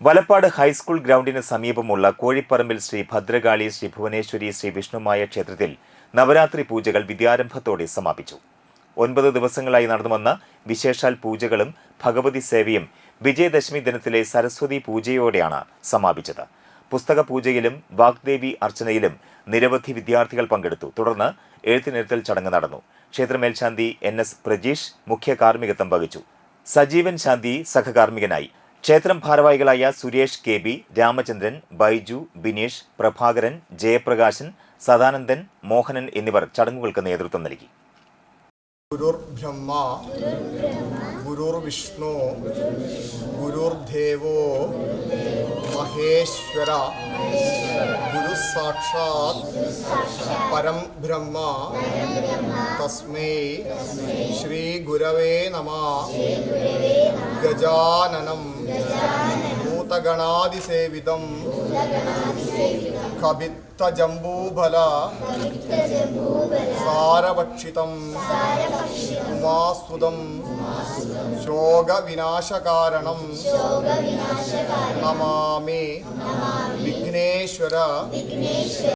Valappad high school ഗ്രൗണ്ടിന് സമീപമുള്ള കോഴിപ്പറമ്പിൽ ശ്രീ ഭദ്രകാളി ശ്രീ ഭുവനേശ്വരി ശ്രീ വിഷ്ണുമായ ക്ഷേത്രത്തിൽ നവരാത്രി പൂജകൾ വിദ്യാരംഭത്തോടെ സമാപിച്ചു. ഒൻപത് ദിവസങ്ങളായി നടന്നുവന്ന വിശേഷാൽ പൂജകളും ഭഗവതി സേവയും വിജയദശമി ദിനത്തിലെ സരസ്വതി പൂജയോടെയാണ് സമാപിച്ചത്. പുസ്തക പൂജയിലും വാഗ്ദേവി അർച്ചനയിലും നിരവധി വിദ്യാർത്ഥികൾ പങ്കെടുത്തു. തുടർന്ന് എഴുത്തിനിരുത്തൽ ചടങ്ങ് നടന്നു. ക്ഷേത്രമേൽശാന്തി എൻ എസ് പ്രജീഷ് മുഖ്യ കാർമ്മികത്വം വഹിച്ചു. സജീവൻ ശാന്തി സഹകാർമ്മികനായി. ക്ഷേത്രം ഭാരവാഹികളായ സുരേഷ് കെ ബി രാമചന്ദ്രൻ ബൈജു ബിനീഷ് പ്രഭാകരൻ ജയപ്രകാശൻ സദാനന്ദൻ മോഹനൻ എന്നിവർ ചടങ്ങുകൾക്ക് നേതൃത്വം നൽകി. ഗുരുർദേവോ മഹേശ്വര പരം ബ്രഹ്മ തസ്മൈ ശ്രീ ഗുരവേ നമ. ഗജാനനം ഭൂതഗണാതിസേവിതം കവിത്തജംബൂഫല സാരഭക്ഷിതം ഉമാസുതം ശോകവിനാശകാരണം നമാമി വിഘ്നേശ്വര